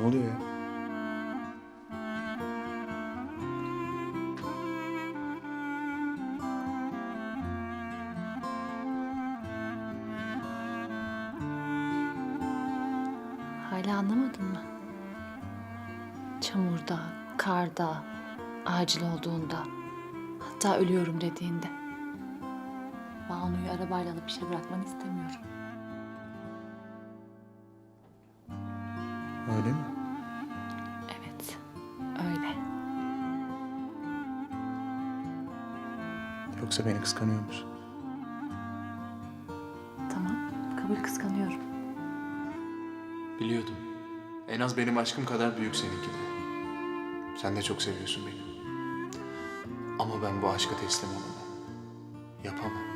oluyor ya? Hala anlamadın mı? Çamurda, karda, acil olduğunda, hatta ölüyorum dediğinde. Banu'yu arabayla alıp işe bırakmanı istemiyorum. Öyle mi? Evet, öyle. Yoksa beni kıskanıyor musun? Tamam, kabul kıskanıyorum. Biliyordum. En az benim aşkım kadar büyük seninki de. Sen de çok seviyorsun beni. Ama ben bu aşka teslim olamam. Yapamam.